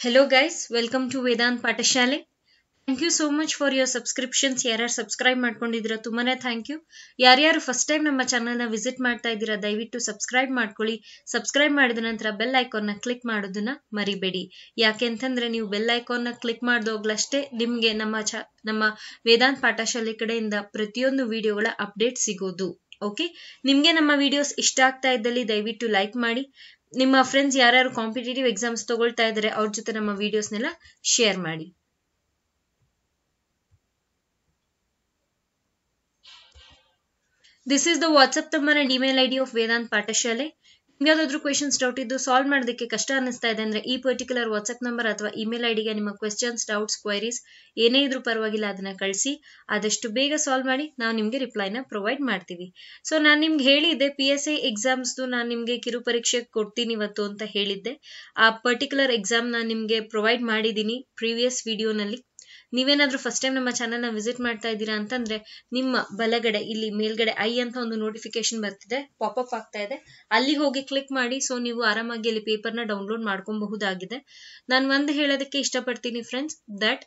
Hello guys, welcome to Vedant Pathashale thank you so much for your subscriptions ಯಾರ್ಯಾರು subscribe ಮಾಡ್ಕೊಂಡಿದ್ದೀರಾ ತುಂಬಾನೇ thank you ಯಾರ್ಯಾರು first time ನಮ್ಮ ಚಾನಲ್ನ ವಿಸಿಟ್ ಮಾಡ್ತಾ ಇದ್ದೀರಾ ದಯವಿಟ್ಟು ಸಬ್ಸ್ಕ್ರೈಬ್ ಮಾಡ್ಕೊಳ್ಳಿ. ಸಬ್ಸ್ಕ್ರೈಬ್ ಮಾಡಿದ ನಂತರ ಬೆಲ್ ಐಕಾನ್ನ ಕ್ಲಿಕ್ ಮಾಡೋದನ್ನ ಮರಿಬೇಡಿ. ಯಾಕೆ ಅಂತಂದ್ರೆ ನೀವು ಬೆಲ್ ಐಕಾನ್ನ ಕ್ಲಿಕ್ ಮಾಡಿದೋಗ್ಲಷ್ಟೇ ನಿಮಗೆ ನಮ್ಮ ಚ ನಮ್ಮ ವೇದಾಂತ್ ಪಾಠಶಾಲೆ ಕಡೆಯಿಂದ ಪ್ರತಿಯೊಂದು ವಿಡಿಯೋಗಳ ಅಪ್ಡೇಟ್ ಸಿಗೋದು. ಓಕೆ ನಿಮಗೆ ನಮ್ಮ ವಿಡಿಯೋಸ್ ಇಷ್ಟ ಆಗ್ತಾ ಇದ್ದಲ್ಲಿ ದಯವಿಟ್ಟು ಲೈಕ್ ಮಾಡಿ. ನಿಮ್ಮ ಫ್ರೆಂಡ್ಸ್ ಯಾರ್ಯಾರು ಕಾಂಪಿಟೇಟಿವ್ ಎಕ್ಸಾಮ್ಸ್ ತಗೊಳ್ತಾ ಇದ್ದಾರೆ ಅವ್ರ ಜೊತೆ ನಮ್ಮ ವಿಡಿಯೋಸ್ನೆಲ್ಲ ಶೇರ್ ಮಾಡಿ. This is the WhatsApp number and email I D of Vedant Pathashale ಯಾವ್ದಾದ್ರು ಕ್ವೆಶನ್ಸ್ ಡೌಟ್ ಇದ್ದು ಸಾಲ್ವ್ ಮಾಡೋದಕ್ಕೆ ಕಷ್ಟ ಅನಿಸ್ತಾ ಇದೆ ಅಂದ್ರೆ ಈ ಪರ್ಟಿಕ್ಯುಲರ್ ವಾಟ್ಸ್ಆಪ್ ನಂಬರ್ ಅಥವಾ ಇಮೇಲ್ ಐಡಿಗೆ ನಿಮ್ಮ ಕ್ವೆಶನ್ಸ್ ಡೌಟ್ಸ್ ಕ್ವೈರೀಸ್ ಏನೇ ಇದ್ರೂ ಪರವಾಗಿಲ್ಲ, ಅದನ್ನ ಕಳಿಸಿ. ಆದಷ್ಟು ಬೇಗ ಸಾಲ್ವ್ ಮಾಡಿ ನಾವು ನಿಮಗೆ ರಿಪ್ಲೈನ ಪ್ರೊವೈಡ್ ಮಾಡ್ತೀವಿ. ಸೊ ನಾನು ನಿಮ್ಗೆ ಹೇಳಿದ್ದೆ ಪಿ ಎಸ್ ಐ ಎಕ್ಸಾಮ್ಸ್ದು ನಾನು ನಿಮಗೆ ಕಿರು ಪರೀಕ್ಷೆ ಕೊಡ್ತೀನಿ ಇವತ್ತು ಅಂತ ಹೇಳಿದ್ದೆ. ಆ ಪರ್ಟಿಕ್ಯುಲರ್ ಎಕ್ಸಾಮ್ ನಾನು ನಿಮಗೆ ಪ್ರೊವೈಡ್ ಮಾಡಿದ್ದೀನಿ ಪ್ರೀವಿಯಸ್ ವಿಡಿಯೋನಲ್ಲಿ ನೀವೇನಾದ್ರೂ ಫಸ್ಟ್ ಟೈಮ್ ನಮ್ಮ ಚಾನಲ್ನ ವಿಸಿಟ್ ಮಾಡ್ತಾ ಇದ್ದೀರಾ ಅಂತಂದ್ರೆ ನಿಮ್ಮ ಬಲಗಡೆ, ಇಲ್ಲಿ ಮೇಲ್ಗಡೆ ಐ ಅಂತ ಒಂದು ನೋಟಿಫಿಕೇಶನ್ ಬರ್ತಿದೆ ಪಾಪಪ್ ಆಗ್ತಾ ಇದೆ. ಅಲ್ಲಿ ಹೋಗಿ ಕ್ಲಿಕ್ ಮಾಡಿ ಸೊ ನೀವು ಆರಾಮಾಗಿ ಅಲ್ಲಿ ಪೇಪರ್ನ ಡೌನ್ಲೋಡ್ ಮಾಡ್ಕೊಬಹುದಾಗಿದೆ. ನಾನು ಒಂದು ಹೇಳೋದಕ್ಕೆ ಇಷ್ಟಪಡ್ತೀನಿ ಫ್ರೆಂಡ್ಸ್ ದಟ್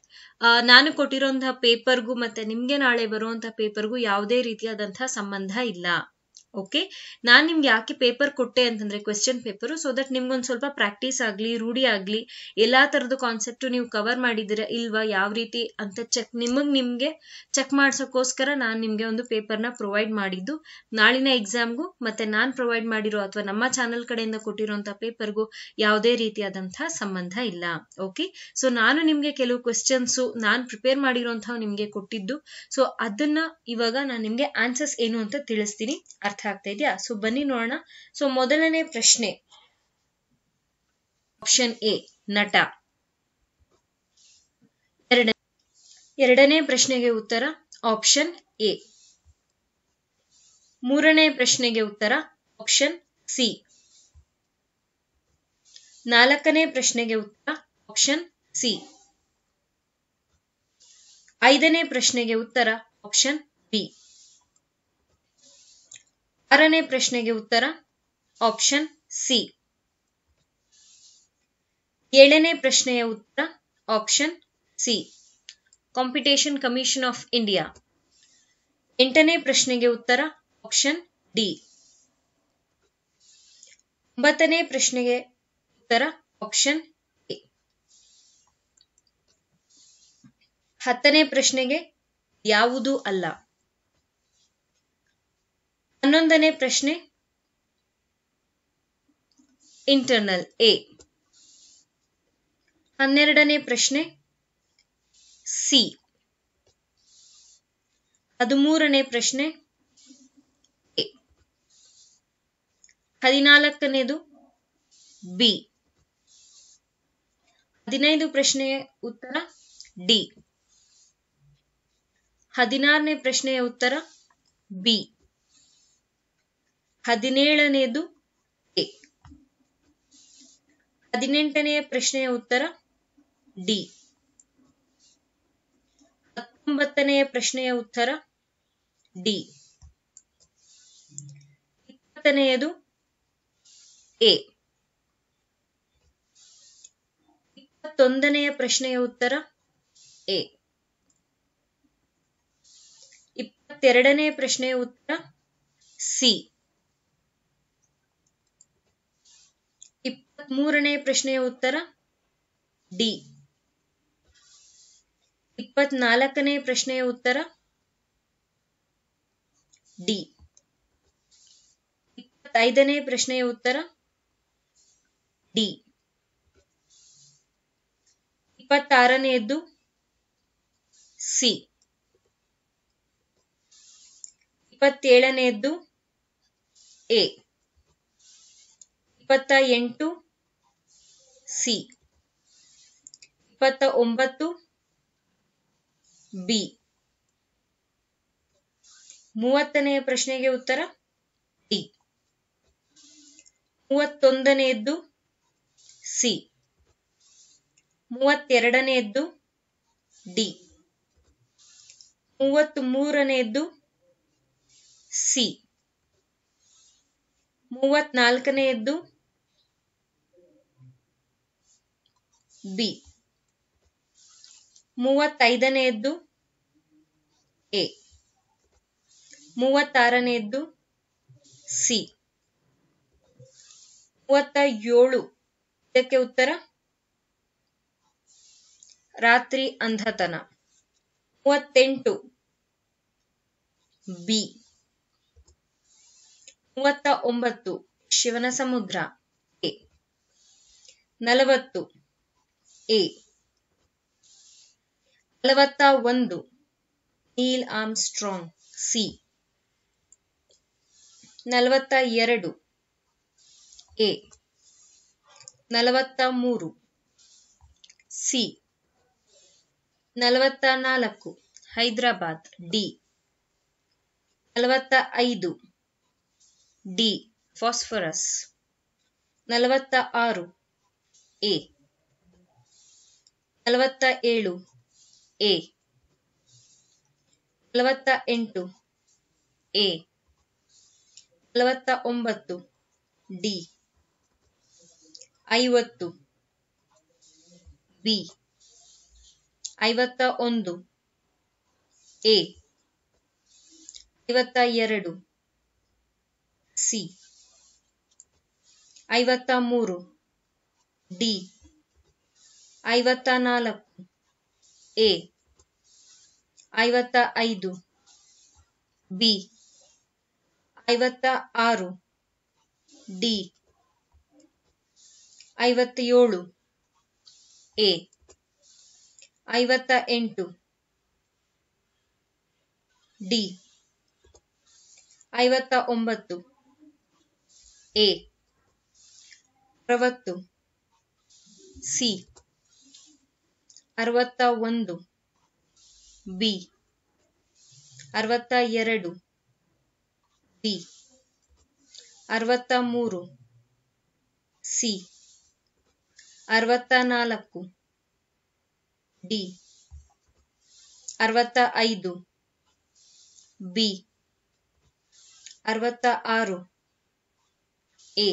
ನಾನು ಕೊಟ್ಟಿರೋಂತಹ ಪೇಪರ್ಗೂ ಮತ್ತೆ ನಿಮ್ಗೆ ನಾಳೆ ಬರುವಂತಹ ಪೇಪರ್ಗೂ ಯಾವುದೇ ರೀತಿಯಾದಂತಹ ಸಂಬಂಧ ಇಲ್ಲ. ಓಕೆ ನಾನು ನಿಮ್ಗೆ ಯಾಕೆ ಪೇಪರ್ ಕೊಟ್ಟೆ ಅಂತಂದ್ರೆ ಕ್ವೆಶ್ಚನ್ ಪೇಪರ್ ಸೊ ದಟ್ ನಿಮ್ಗೊಂದು ಸ್ವಲ್ಪ ಪ್ರಾಕ್ಟೀಸ್ ಆಗಲಿ, ರೂಢಿ ಆಗಲಿ, ಎಲ್ಲಾ ತರದ ಕಾನ್ಸೆಪ್ಟ್ ನೀವು ಕವರ್ ಮಾಡಿದಿರ ಇಲ್ವಾ, ಯಾವ ರೀತಿ ಅಂತ ಚೆಕ್ ನಿಮಗ್ ನಿಮ್ಗೆ ಚೆಕ್ ಮಾಡ್ಸೋಕೋಸ್ಕರ ನಾನು ನಿಮ್ಗೆ ಒಂದು ಪೇಪರ್ನ ಪ್ರೊವೈಡ್ ಮಾಡಿದ್ದು. ನಾಳಿನ ಎಕ್ಸಾಮ್ಗೂ ಮತ್ತೆ ನಾನ್ ಪ್ರೊವೈಡ್ ಮಾಡಿರೋ ಅಥವಾ ನಮ್ಮ ಚಾನೆಲ್ ಕಡೆಯಿಂದ ಕೊಟ್ಟಿರುವಂತಹ ಪೇಪರ್ಗೂ ಯಾವುದೇ ರೀತಿಯಾದಂತಹ ಸಂಬಂಧ ಇಲ್ಲ. ಓಕೆ ಸೊ ನಾನು ನಿಮ್ಗೆ ಕೆಲವು ಕ್ವೆಶ್ಚನ್ಸ್ ನಾನ್ ಪ್ರಿಪೇರ್ ಮಾಡಿರೋಂತ ನಿಮ್ಗೆ ಕೊಟ್ಟಿದ್ದು. ಸೊ ಅದನ್ನ ಇವಾಗ ನಾನು ನಿಮ್ಗೆ ಆನ್ಸರ್ಸ್ ಏನು ಅಂತ ತಿಳಿಸ್ತೀನಿ. ಅರ್ಥ ಆಗ್ತಾ ಇದೆಯಾ? ಸೊ ಬನ್ನಿ ನೋಡೋಣ. ಸೊ ಮೊದಲನೇ ಪ್ರಶ್ನೆ. ಆಪ್ಷನ್ ಎ ನಟ. ಎರಡನೇ ಎರಡನೇ ಪ್ರಶ್ನೆಗೆ ಉತ್ತರ ಆಪ್ಷನ್ ಎ ಮೂರನೇ ಪ್ರಶ್ನೆಗೆ ಉತ್ತರ ಆಪ್ಷನ್ ಸಿ ನಾಲ್ಕನೇ ಪ್ರಶ್ನೆಗೆ ಉತ್ತರ ಆಪ್ಷನ್ ಸಿ ಐದನೇ ಪ್ರಶ್ನೆಗೆ ಉತ್ತರ ಆಪ್ಷನ್ ಬಿ ಆರನೇ ಪ್ರಶ್ನೆಗೆ ಉತ್ತರ ಆಪ್ಷನ್ ಸಿ ಏಳನೇ ಪ್ರಶ್ನೆಯ ಉತ್ತರ option C competition commission of India ಎಂಟನೇ ಪ್ರಶ್ನೆಗೆ ಉತ್ತರ ಆಪ್ಷನ್ ಡಿ ಒಂಬತ್ತನೇ ಪ್ರಶ್ನೆಗೆ ಉತ್ತರ ಆಪ್ಷನ್ ಎ ಹತ್ತನೇ ಪ್ರಶ್ನೆಗೆ ಯಾವುದು ಅಲ್ಲ. ಹನ್ನೊಂದನೇ ಪ್ರಶ್ನೆ. ಇಂಟರ್ನಲ್ ಎ ಹನ್ನೆರಡನೇ ಪ್ರಶ್ನೆ. ಸಿ ಹದಿಮೂರನೇ ಪ್ರಶ್ನೆ. ಎ ಹದಿನಾಲ್ಕನೇದು ಬಿ ಹದಿನೈದು ಪ್ರಶ್ನೆಯ ಉತ್ತರ ಡಿ ಹದಿನಾರನೇ ಪ್ರಶ್ನೆಯ ಉತ್ತರ ಬಿ ಹದಿನೇಳನೇದು ಎ. ಹದಿನೆಂಟನೆಯ ಪ್ರಶ್ನೆಯ ಉತ್ತರ ಡಿ. ಹತ್ತೊಂಬತ್ತನೆಯ ಪ್ರಶ್ನೆಯ ಉತ್ತರ ಡಿ. ಇಪ್ಪತ್ತನೆಯದು ಎ. ಇಪ್ಪತ್ತೊಂದನೆಯ ಪ್ರಶ್ನೆಯ ಉತ್ತರ ಎ. ಇಪ್ಪತ್ತೆರಡನೆಯ ಪ್ರಶ್ನೆಯ ಉತ್ತರ ಸಿ. ಇಪ್ಪತ್ಮೂರನೇ ಪ್ರಶ್ನೆಯ ಉತ್ತರ ಡಿ. ಇಪ್ಪತ್ನಾಲ್ಕನೇ ಪ್ರಶ್ನೆಯ ಉತ್ತರ ಡಿ. ಇಪ್ಪತ್ತೈದನೇ ಪ್ರಶ್ನೆಯ ಉತ್ತರ ಡಿ. ಇಪ್ಪತ್ತಾರನೆಯದ್ದು ಸಿ. ಇಪ್ಪತ್ತೇಳನೆಯದ್ದು ಎ. ಇಪ್ಪತ್ತ ಎಂಟು ಸಿ. ಇಪ್ಪತ್ತ ಒಂಬತ್ತು ಬಿ. ಮೂವತ್ತನೆಯ ಪ್ರಶ್ನೆಗೆ ಉತ್ತರ ಡಿ. ಮೂವತ್ತೊಂದನೆಯದ್ದು ಸಿ. ಮೂವತ್ತೆರಡನೆಯದ್ದು ಡಿ. ಮೂವತ್ತ್ ಮೂರನೆಯದ್ದು ಸಿ. ಮೂವತ್ನಾಲ್ಕನೆಯದ್ದು ಬಿ. ಮೂವತ್ತೈದನೆಯದ್ದು ಎ. ಮೂವತ್ತಾರನೆಯದ್ದು ಸಿ. ಮೂವತ್ತ ಏಳು ಇದಕ್ಕೆ ಉತ್ತರ? ರಾತ್ರಿ ಅಂಧತನ. ಮೂವತ್ತೆಂಟು. ಬಿ. ಮೂವತ್ತ ಒಂಬತ್ತು ಶಿವನ ಸಮುದ್ರ. ಎ. ನಲವತ್ತು. ಎ. ನಲವತ್ತ ಒಂದು, ನೀಲ್ ಆಮ್ ಸ್ಟ್ರಾಂಗ್ ಸಿ. ನಲವತ್ತ ಎರಡು, ಎ. ನಲವತ್ತ ಮೂರು, ಸಿ. ನಲವತ್ತ ನಾಲ್ಕು, ಹೈದರಾಬಾದ್. ಡಿ. ನಲವತ್ತ ಐದು, ಡಿ. ಫಾಸ್ಫರಸ್. ನಲವತ್ತ ಆರು, ಎ. ನಲವತ್ತ ಏಳು ಎ. ನಲವತ್ತ ಎಂಟು ಎ. ನಲವತ್ತ ಒಂಬತ್ತು ಡಿ. ಐವತ್ತು. ಬಿ. ಐವತ್ತ ಒಂದು ಎ. ಐವತ್ತ ಎರಡು ಸಿ. ಐವತ್ತ ಮೂರು ಡಿ. ಐವತ್ತ ನಾಲ್ಕು ಎ. ಐವತ್ತ ಐದು ಬಿ. ಐವತ್ತ ಆರು ಡಿ. ಐವತ್ತೇಳು. ಎ. ಐವತ್ತ ಎಂಟು ಡಿ. ಐವತ್ತ ಒಂಬತ್ತು ಎ. ಅರವತ್ತು. ಸಿ. ಅರವತ್ತ ಒಂದು ಬಿ. ಅರವತ್ತ ಎರಡು ಬಿ ಅರವತ್ತ ಮೂರು ಸಿ. ಅರವತ್ತ ನಾಲ್ಕು ಡಿ. ಅರವತ್ತ ಐದು ಬಿ. ಅರವತ್ತ ಆರು ಎ.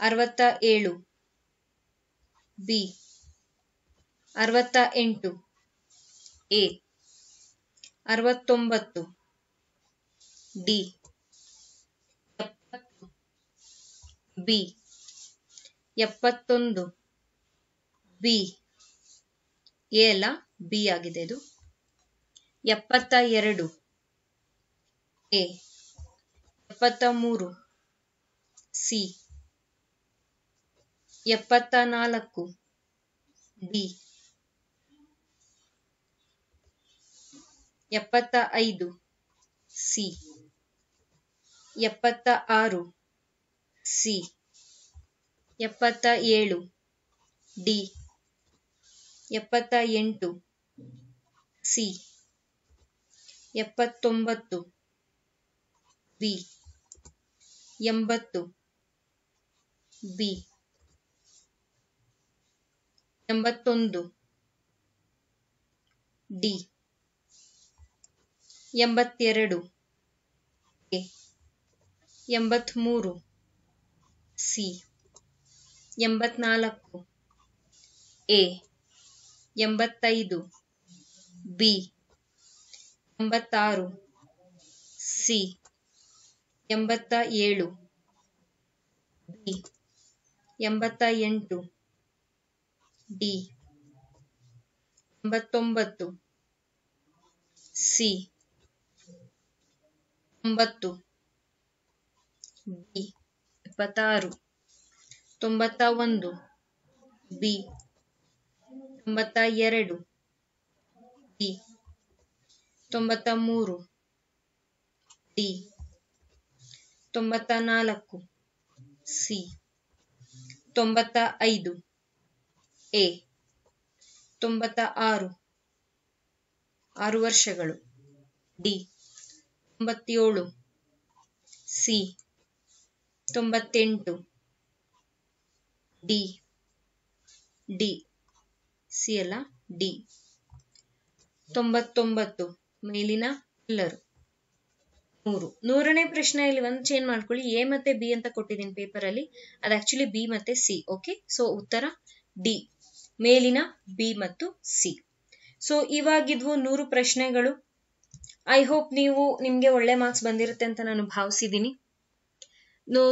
ಅರವತ್ತ ಏಳು ಬಿ. ಅರವತ್ತ ಎಂಟು ಎ. ಅರವತ್ತೊಂಬತ್ತು. ಡಿ. ಎಪ್ಪತ್ತು. ಬಿ. ಎಪ್ಪತ್ತೊಂದು. ಬಿ. ಎ ಅಲ್ಲ, ಬಿ ಆಗಿದೆ ಇದು. ಎಪ್ಪತ್ತ ಎರಡು ಎ. ಎಪ್ಪತ್ತ ಮೂರು ಸಿ. ಎಪ್ಪತ್ತ ನಾಲ್ಕು ಡಿ. ಎಪ್ಪತ್ತ ಐದು ಸಿ. ಎಪ್ಪತ್ತ ಆರು ಸಿ. ಎಪ್ಪತ್ತ ಏಳು ಡಿ. ಎಪ್ಪತ್ತ ಎಂಟು ಸಿ. ಎಪ್ಪತ್ತೊಂಬತ್ತು ಬಿ. ಎಂಬತ್ತು ಬಿ. ಎಂಬತ್ತೊಂದು ಡಿ. ಎಂಬತ್ತೆರಡು. ಎ. ಸಿ. ಎಂಬತ್ನಾಲ್ಕು. ಎ. ಎಂಬತ್ತೈದು. ಬಿ. ಎಂಬತ್ತಾರು. ಸಿ. ಎಂಬತ್ತ ಏಳು ಬಿ ಎಂಬತ್ತ ಎಂಟು ಡಿ. ಎಂಬತ್ತೊಂಬತ್ತು. ಸಿ. ತೊಂಬತ್ತು. ಬಿ ಇಪ್ಪತ್ತಾರು ತೊಂಬತ್ತ ಒಂದು ಬಿ ತೊಂಬತ್ತ ಎರಡು ಡಿ ತೊಂಬತ್ತ ಮೂರು ಡಿ ತೊಂಬತ್ತ ನಾಲ್ಕು ಸಿ ತೊಂಬತ್ತ ಐದು ಎ ತೊಂಬತ್ತ ಆರು ಆರು ವರ್ಷಗಳು. ಡಿ ತೊಂಬತ್ತೇಳು. ಸಿ. ತೊಂಬತ್ತೆಂಟು. ಡಿ. ಡಿ. ಸಿ ಅಲ್ಲ, ಡಿ. ತೊಂಬತ್ತೊಂಬತ್ತು. ಮೇಲಿನ ಎಲ್ಲರು. ಮೂರು. ನೂರನೇ ಪ್ರಶ್ನೆ ಇಲ್ಲಿ ಒಂದು ಚೇಂಜ್ ಮಾಡ್ಕೊಳ್ಳಿ. ಎ ಮತ್ತೆ ಬಿ ಅಂತ ಕೊಟ್ಟಿದ್ದೀನಿ ಪೇಪರ್ ಅಲ್ಲಿ. ಅದು ಆಕ್ಚುಲಿ ಬಿ ಮತ್ತೆ ಸಿ ಓಕೆ ಸೊ ಉತ್ತರ ಡಿ. ಮೇಲಿನ ಬಿ ಮತ್ತು ಸಿ. ಸೊ ಇವಾಗಿದ್ವು ನೂರು ಪ್ರಶ್ನೆಗಳು. ಐ ಹೋಪ್ ನೀವು ನಿಮಗೆ ಒಳ್ಳೆ ಮಾರ್ಕ್ಸ್ ಬಂದಿರುತ್ತೆ ಅಂತ ನಾನು ಭಾವಿಸಿದ್ದೀನಿ.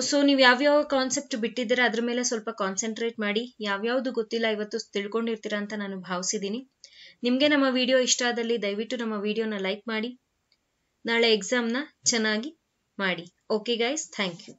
ಸೊ ನೀವು ಯಾವ್ಯಾವ ಕಾನ್ಸೆಪ್ಟ್ ಬಿಟ್ಟಿದ್ದೀರ, ಅದ್ರ ಮೇಲೆ ಸ್ವಲ್ಪ ಕಾನ್ಸಂಟ್ರೇಟ್ ಮಾಡಿ, ಯಾವ್ಯಾವುದು ಗೊತ್ತಿಲ್ಲ ಇವತ್ತು ತಿಳ್ಕೊಂಡಿರ್ತೀರಾ ಅಂತ ನಾನು ಭಾವಿಸಿದ್ದೀನಿ. ನಿಮಗೆ ನಮ್ಮ ವಿಡಿಯೋ ಇಷ್ಟ ಆದಲ್ಲಿ ದಯವಿಟ್ಟು ನಮ್ಮ ವಿಡಿಯೋನ ಲೈಕ್ ಮಾಡಿ. ನಾಳೆ ಎಕ್ಸಾಮ್ನ ಚೆನ್ನಾಗಿ ಮಾಡಿ. Okay guys thank you